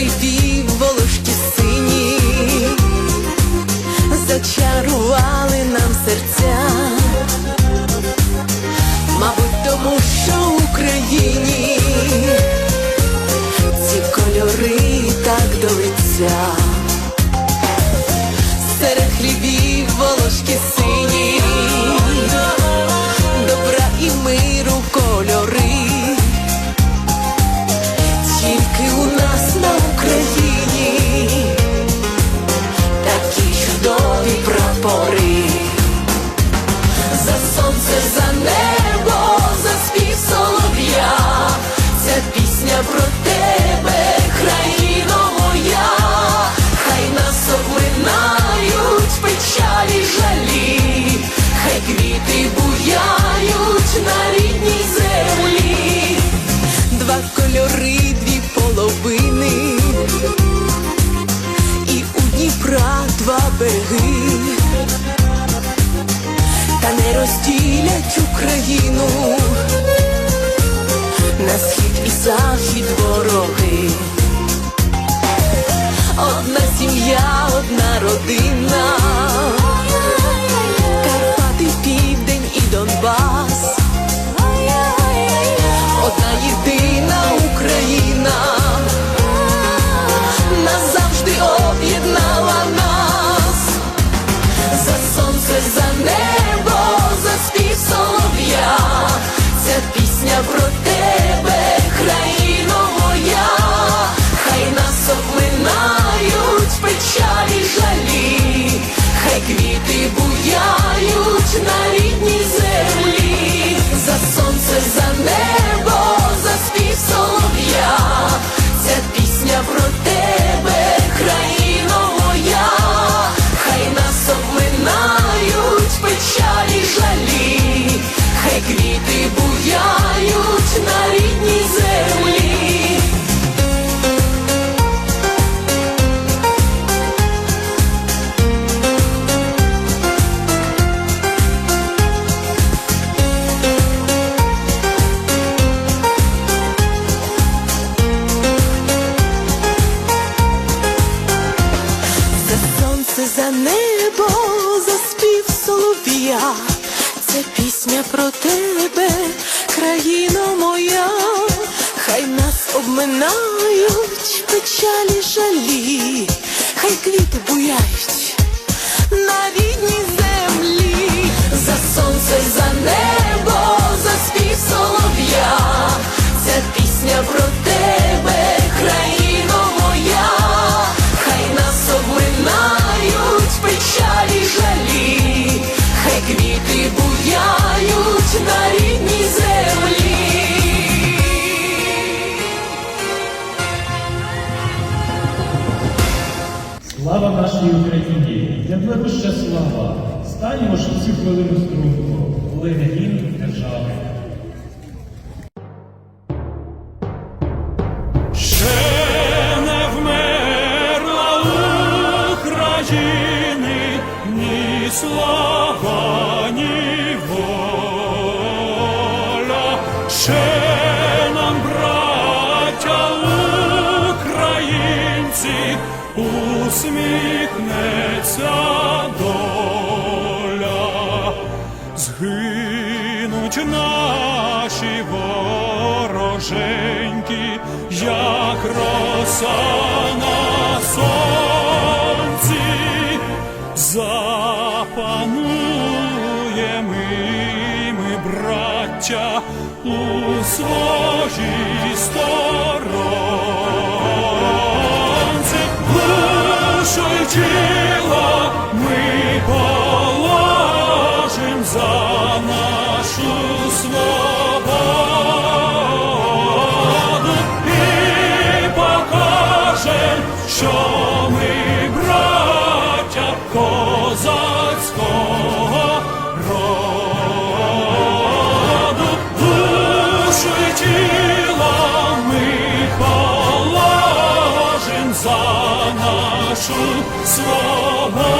feliz día. por Україну, на схід і захід вороги, одна сім'я, одна родина. тебе, країно моя, хай нас обминають печалі жалі, хай квіти буяють на рідній землі. Слава нашій Україні! Для тебе ще слава. Станемо ж всі хвилину струнку, коли не гімн держави. Слава! Гинуть наші вороженьки, як роса на сонці, запануємо ми, браття, у своїй сторонці, Глушуй тіло Słowa.